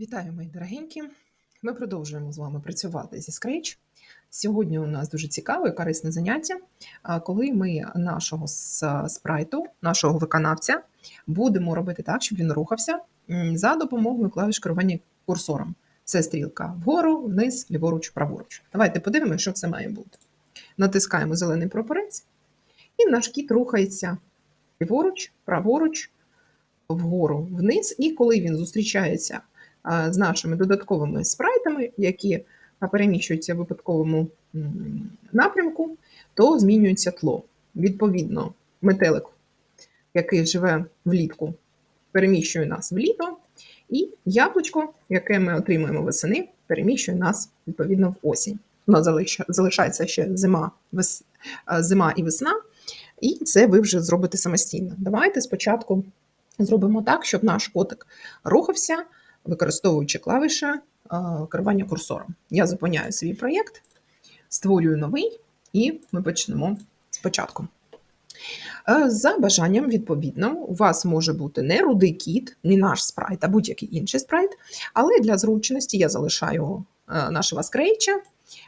Вітаю, мої дорогенькі! Ми продовжуємо з вами працювати зі Scratch. Сьогодні у нас дуже цікаве і корисне заняття, коли ми нашого спрайту, нашого виконавця, будемо робити так, щоб він рухався за допомогою клавіш керування курсором. Це стрілка вгору, вниз, ліворуч, праворуч. Давайте подивимося, що це має бути. Натискаємо зелений прапорець, і наш кіт рухається ліворуч, праворуч, вгору, вниз. І коли він зустрічається з нашими додатковими спрайтами, які переміщуються в випадковому напрямку, то змінюється тло. Відповідно, метелик, який живе влітку, переміщує нас в літо, і яблучко, яке ми отримуємо восени, переміщує нас відповідно в осінь. Залиш- залишається ще зима, вес... зима і весна, і це ви вже зробите самостійно. Давайте спочатку зробимо так, щоб наш котик рухався, використовуючи клавіші е, керування курсором. Я зупиняю свій проєкт, створюю новий, і ми почнемо спочатку. Е, За бажанням, відповідно, у вас може бути не рудий кіт, не наш спрайт, а будь-який інший спрайт. Але для зручності я залишаю е, нашого скрейча,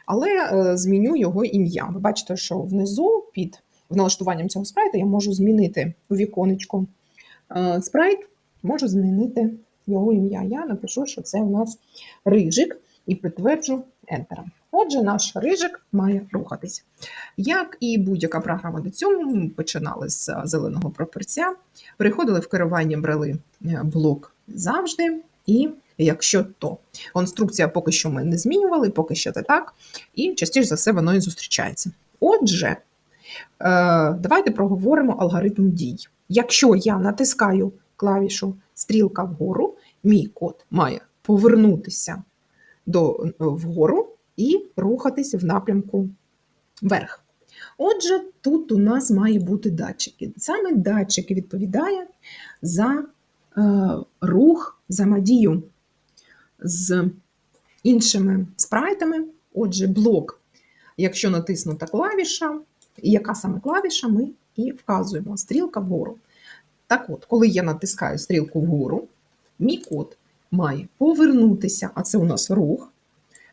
але е, зміню його ім'я. Ви бачите, що внизу під налаштуванням цього спрайта я можу змінити у віконечку спрайт, можу змінити його ім'я. Я напишу, що це у нас рижик, і підтверджу Enter. Отже, наш рижик має рухатись. Як і будь-яка програма до цього, ми починали з е, зеленого прапорця, переходили в керування, брали е, блок завжди, і якщо то. Конструкція поки що ми не змінювали, поки що це так, і частіше за все воно і зустрічається. Отже, е, давайте проговоримо алгоритм дій. Якщо я натискаю клавішу стрілка вгору, мій код має повернутися до, вгору і рухатись в напрямку вверх. Отже, тут у нас має бути датчики. Саме датчики відповідають за е, рух, взаємодію з іншими спрайтами. Отже, блок, якщо натиснута клавіша, яка саме клавіша, ми і вказуємо стрілка вгору. Так от, коли я натискаю стрілку вгору, мій код має повернутися, а це у нас рух.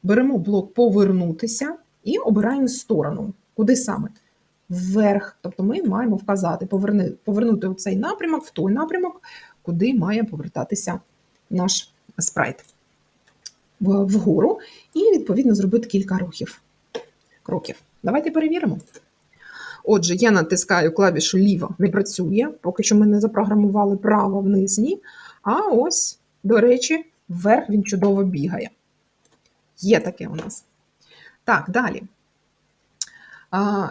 Беремо блок повернутися і обираємо сторону. Куди саме? Вверх. Тобто ми маємо вказати, поверни, повернути у цей напрямок, в той напрямок, куди має повертатися наш спрайт вгору, і відповідно зробити кілька рухів. кроків. Давайте перевіримо. Отже, я натискаю клавішу ліво, не працює, поки що ми не запрограмували право вниз, ні. А ось, до речі, вверх він чудово бігає. Є таке у нас. Так, далі. А,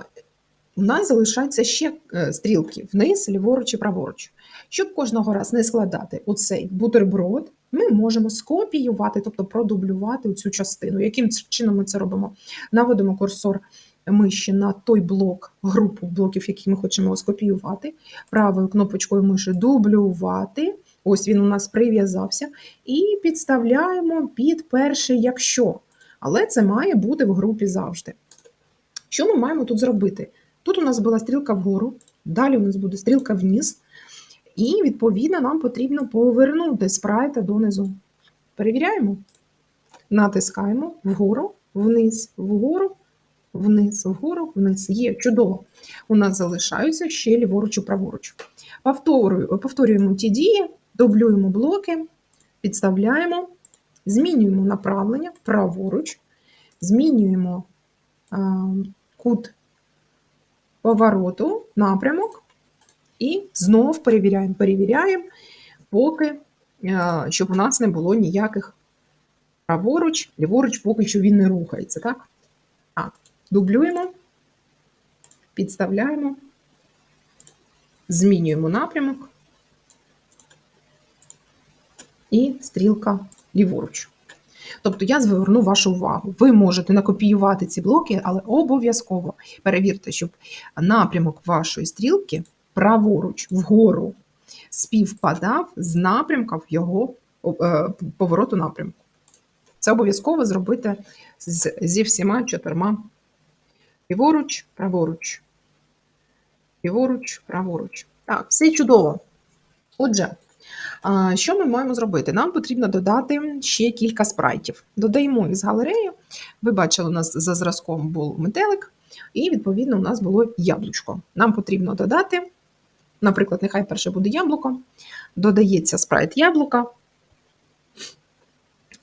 у нас залишаються ще е, стрілки вниз, ліворуч і праворуч. Щоб кожного раз не складати оцей бутерброд, ми можемо скопіювати, тобто продублювати цю частину. Яким чином ми це робимо? Наводимо курсор миші на той блок, групу блоків, які ми хочемо скопіювати. Правою кнопочкою миші дублювати. Ось він у нас прив'язався. І підставляємо під перший якщо. Але це має бути в групі завжди. Що ми маємо тут зробити? Тут у нас була стрілка вгору, далі у нас буде стрілка вниз, і, відповідно, нам потрібно повернути спрайта донизу. Перевіряємо. Натискаємо вгору, вниз, вгору, вниз, вгору, вниз. Є чудово. У нас залишаються ще ліворуч і праворуч. Повторюю, повторюємо ті дії, дублюємо блоки, підставляємо, змінюємо направлення праворуч, змінюємо кут повороту, напрямок, і знов перевіряємо, перевіряємо, поки, щоб у нас не було ніяких праворуч, ліворуч, поки що він не рухається. Так? Дублюємо, підставляємо, змінюємо напрямок і стрілка ліворуч. Тобто я зверну вашу увагу. Ви можете накопіювати ці блоки, але обов'язково перевірте, щоб напрямок вашої стрілки праворуч, вгору, співпадав з напрямком його е, повороту напрямку. Це обов'язково зробити зі всіма чотирма ліворуч, праворуч. Ліворуч, праворуч. Так, все чудово. Отже, Що ми маємо зробити? Нам потрібно додати ще кілька спрайтів. Додаємо їх з галереї. Ви бачили, у нас за зразком був метелик, і, відповідно, у нас було яблучко. Нам потрібно додати, наприклад, нехай перше буде яблуко, додається спрайт яблука.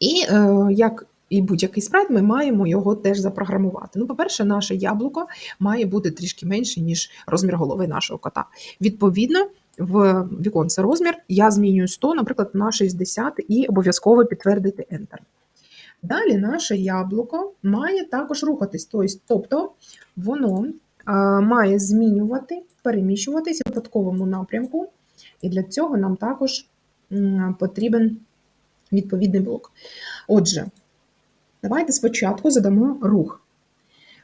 І е, як і будь-який спрайт, ми маємо його теж запрограмувати. Ну, по-перше, наше яблуко має бути трішки менше, ніж розмір голови нашого кота. Відповідно, в віконце розмір я змінюю 100, наприклад, на 60 і обов'язково підтвердити Enter. Далі наше яблуко має також рухатись, тобто воно має змінювати, переміщуватись в випадковому напрямку, і для цього нам також потрібен відповідний блок. Отже, давайте спочатку задамо рух.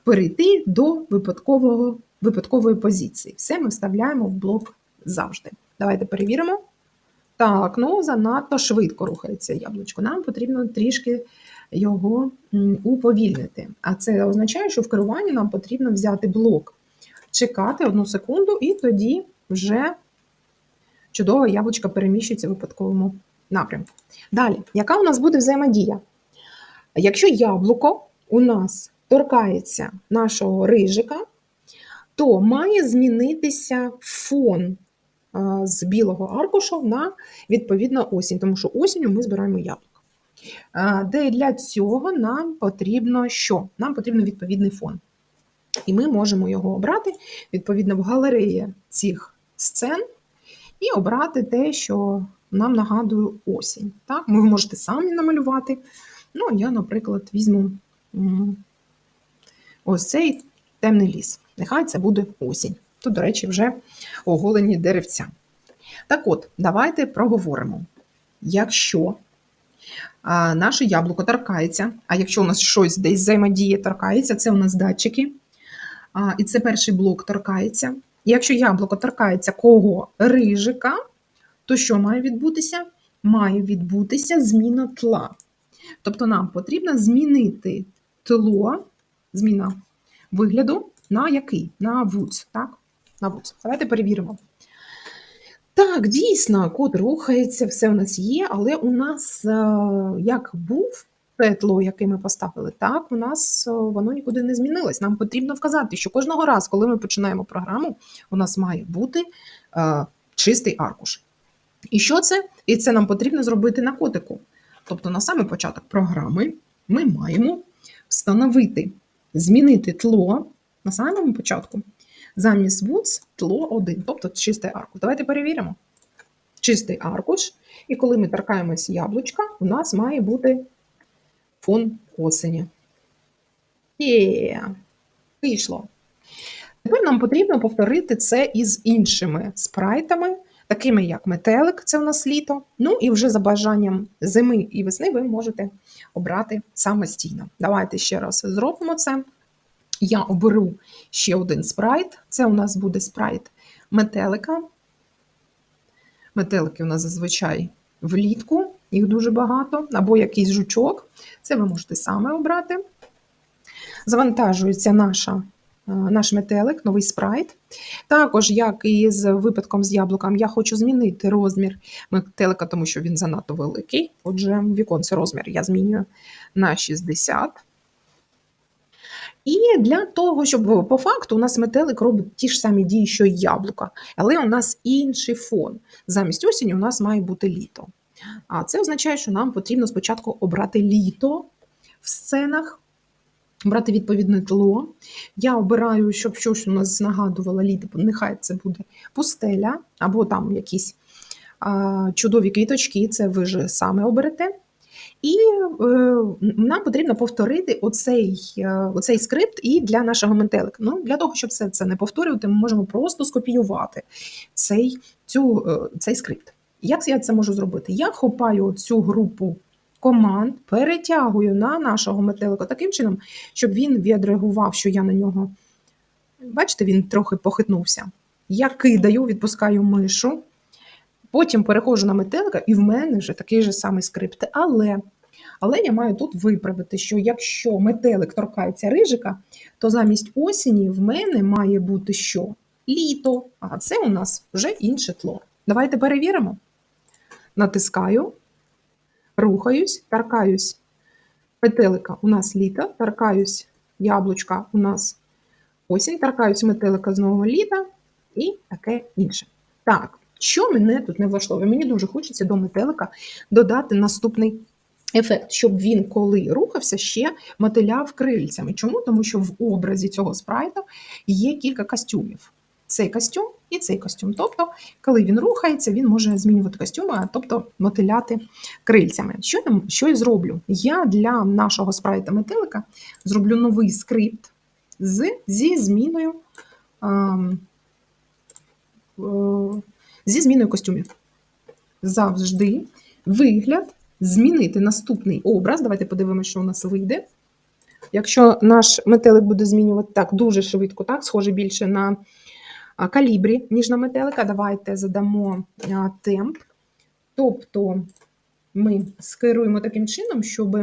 Перейти до випадкового, випадкової позиції. Все ми вставляємо в блок завжди. Давайте перевіримо. Так, ну занадто швидко рухається яблучко. Нам потрібно трішки його уповільнити. А це означає, що в керуванні нам потрібно взяти блок, чекати одну секунду, і тоді вже чудово яблучко переміщується в випадковому напрямку. Далі, яка у нас буде взаємодія? Якщо яблуко у нас торкається нашого рижика, то має змінитися фон з білого аркушу на відповідно осінь, тому що осінню ми збираємо яблуко. Де для цього нам потрібно що? Нам потрібен відповідний фон. І ми можемо його обрати відповідно в галереї цих сцен і обрати те, що нам нагадує осінь. Так? Ви можете самі намалювати. Ну, я, наприклад, візьму ось цей темний ліс. Нехай це буде осінь. Тут, до речі, вже оголені деревця. Так от, давайте проговоримо. Якщо а, наше яблуко торкається, а якщо у нас щось десь взаємодіє, торкається, це у нас датчики. А, І це перший блок торкається. якщо яблуко торкається кого рижика, то що має відбутися? Має відбутися зміна тла. Тобто нам потрібно змінити тло, зміна вигляду на який? На вуц. так? На вуц. Давайте перевіримо. Так, дійсно, код рухається, все у нас є, але у нас е, як був те яке ми поставили, так у нас е, воно нікуди не змінилось. Нам потрібно вказати, що кожного разу, коли ми починаємо програму, у нас має бути е, чистий аркуш. І що це? І це нам потрібно зробити на котику. Тобто, на самий початок програми ми маємо встановити, змінити тло на самому початку. Замість woods тло 1, тобто чистий аркуш. Давайте перевіримо. Чистий аркуш. І коли ми торкаємось яблучка, у нас має бути фон осені. Є, вийшло. Тепер нам потрібно повторити це із іншими спрайтами такими як метелик, це у нас літо. Ну і вже за бажанням зими і весни ви можете обрати самостійно. Давайте ще раз зробимо це. Я оберу ще один спрайт. Це у нас буде спрайт метелика. Метелики у нас зазвичай влітку, їх дуже багато, або якийсь жучок. Це ви можете саме обрати. Завантажується наша наш метелик, новий спрайт. Також, як і з випадком з яблуком, я хочу змінити розмір метелика, тому що він занадто великий. Отже, віконце розмір я змінюю на 60. І для того, щоб по факту у нас метелик робить ті ж самі дії, що й яблука, але у нас інший фон. Замість осінь у нас має бути літо. А це означає, що нам потрібно спочатку обрати літо в сценах, брати відповідне тло. Я обираю, щоб щось у нас нагадувало літо, нехай це буде пустеля, або там якісь а, чудові квіточки, це ви ж саме оберете. І е, нам потрібно повторити оцей е, оцей скрипт і для нашого метелика. Ну, Для того, щоб все це не повторювати, ми можемо просто скопіювати цей цю, е, цей скрипт. Як я це можу зробити? Я хопаю цю групу команд перетягую на нашого метелика таким чином, щоб він відреагував, що я на нього. Бачите, він трохи похитнувся. Я кидаю, відпускаю мишу, потім переходжу на метелика, і в мене вже такий же самий скрипт. Але але я маю тут виправити, що якщо метелик торкається рижика, то замість осені в мене має бути що? Літо. А це у нас вже інше тло. Давайте перевіримо. натискаю, рухаюсь, торкаюсь метелика у нас літо, торкаюсь яблучка у нас осінь, торкаюсь метелика знову літа і таке інше. Так, що мене тут не влаштовує? Мені дуже хочеться до метелика додати наступний ефект, щоб він, коли рухався, ще мотиляв крильцями. Чому? Тому що в образі цього спрайта є кілька костюмів. Цей костюм і цей костюм. Тобто, коли він рухається, він може змінювати костюми, а тобто мотиляти крильцями. Що я, що я зроблю? Я для нашого спрайта метелика зроблю новий скрипт з, зі зміною. ем, е, зі зміною костюмів. Завжди вигляд змінити наступний образ. Давайте подивимося, що у нас вийде. Якщо наш метелик буде змінювати так дуже швидко, так, схоже більше на а, калібрі, ніж метелика, давайте задамо темп. Тобто ми скеруємо таким чином, щоб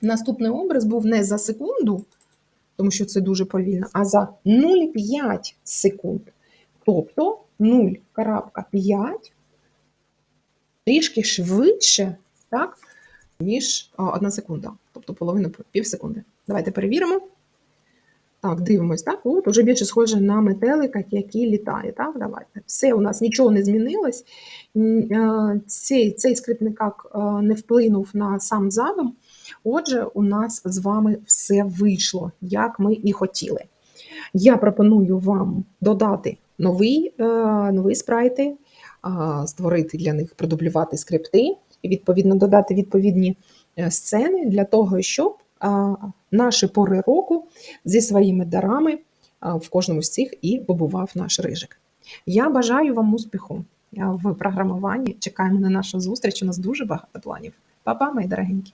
наступний образ був не за секунду, тому що це дуже повільно, а за 0,5 секунд. Тобто 0,5 трішки швидше, так, ніж одна секунда, тобто половина пів секунди. Давайте перевіримо. Так, дивимось, так, от уже більше схоже на метелика, який літає. Так, давайте. Все, у нас нічого не змінилось. Е, Цей, цей скрипт е, не вплинув на сам задум. Отже, у нас з вами все вийшло, як ми і хотіли. Я пропоную вам додати новий, е, нові спрайти, створити для них, продублювати скрипти і відповідно додати відповідні сцени для того, щоб наші пори року зі своїми дарами в кожному з цих і побував наш рижик. Я бажаю вам успіху в програмуванні. Чекаємо на нашу зустріч. У нас дуже багато планів. Па-па, мої дорогенькі!